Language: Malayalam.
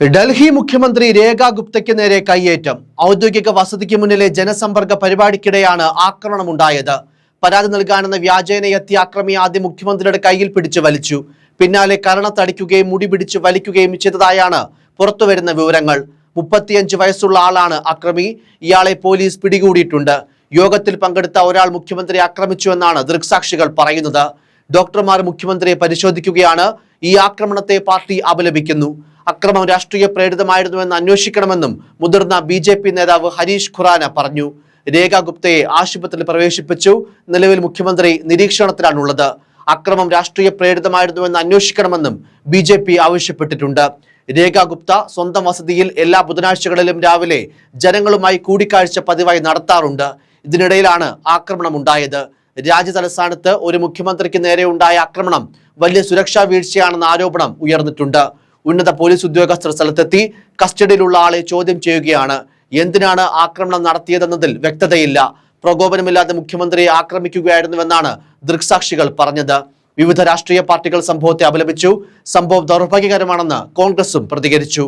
ഡൽഹി മുഖ്യമന്ത്രി രേഖ ഗുപ്തയ്ക്ക് നേരെ കയ്യേറ്റം. ഔദ്യോഗിക വസതിക്ക് മുന്നിലെ ജനസമ്പർക്ക പരിപാടിക്കിടെയാണ് ആക്രമണമുണ്ടായത്. പരാതി നൽകാനെന്ന വ്യാജേനെ എത്തിയ അക്രമി ആദ്യം മുഖ്യമന്ത്രിയുടെ കയ്യിൽ പിടിച്ചു വലിച്ചു. പിന്നാലെ കരണത്തടിക്കുകയും മുടി പിടിച്ച് വലിക്കുകയും ചെയ്തതായാണ് പുറത്തുവരുന്ന വിവരങ്ങൾ. മുപ്പത്തിയഞ്ച് വയസ്സുള്ള ആളാണ് അക്രമി. ഇയാളെ പോലീസ് പിടികൂടിയിട്ടുണ്ട്. യോഗത്തിൽ പങ്കെടുത്ത ഒരാൾ മുഖ്യമന്ത്രിയെ ആക്രമിച്ചുവെന്നാണ് ദൃക്സാക്ഷികൾ പറയുന്നത്. ഡോക്ടർമാർ മുഖ്യമന്ത്രിയെ പരിശോധിക്കുകയാണ്. ഈ ആക്രമണത്തെ പാർട്ടി അപലപിക്കുന്നു. അക്രമം രാഷ്ട്രീയ പ്രേരിതമായിരുന്നുവെന്ന് അന്വേഷിക്കണമെന്നും മുതിർന്ന ബി ജെ പി നേതാവ് ഹരീഷ് ഖുറാന പറഞ്ഞു. രേഖ ഗുപ്തയെ ആശുപത്രിയിൽ പ്രവേശിപ്പിച്ചു. നിലവിൽ മുഖ്യമന്ത്രി നിരീക്ഷണത്തിലാണുള്ളത്. അക്രമം രാഷ്ട്രീയ പ്രേരിതമായിരുന്നുവെന്ന് അന്വേഷിക്കണമെന്നും ബി ജെ പി ആവശ്യപ്പെട്ടിട്ടുണ്ട്. രേഖ ഗുപ്ത സ്വന്തം വസതിയിൽ എല്ലാ ബുധനാഴ്ചകളിലും രാവിലെ ജനങ്ങളുമായി കൂടിക്കാഴ്ച പതിവായി നടത്താറുണ്ട്. ഇതിനിടയിലാണ് ആക്രമണം ഉണ്ടായത് രാജ്യതലസ്ഥാനത്ത് ഒരു മുഖ്യമന്ത്രിക്ക് നേരെ ഉണ്ടായ ആക്രമണം വലിയ സുരക്ഷാ വീഴ്ചയാണെന്ന ആരോപണം ഉയർന്നിട്ടുണ്ട്. ഉന്നത പോലീസ് ഉദ്യോഗസ്ഥർ സ്ഥലത്തെത്തി കസ്റ്റഡിയിലുള്ള ആളെ ചോദ്യം ചെയ്യുകയാണ്. എന്തിനാണ് ആക്രമണം നടത്തിയതെന്നതിൽ വ്യക്തതയില്ല. പ്രകോപനമില്ലാതെ മുഖ്യമന്ത്രിയെ ആക്രമിക്കുകയായിരുന്നുവെന്നാണ് ദൃക്സാക്ഷികൾ പറഞ്ഞത്. വിവിധ രാഷ്ട്രീയ പാർട്ടികൾ സംഭവത്തെ അപലപിച്ചു. സംഭവം ദൗർഭാഗ്യകരമാണെന്ന് കോൺഗ്രസും പ്രതികരിച്ചു.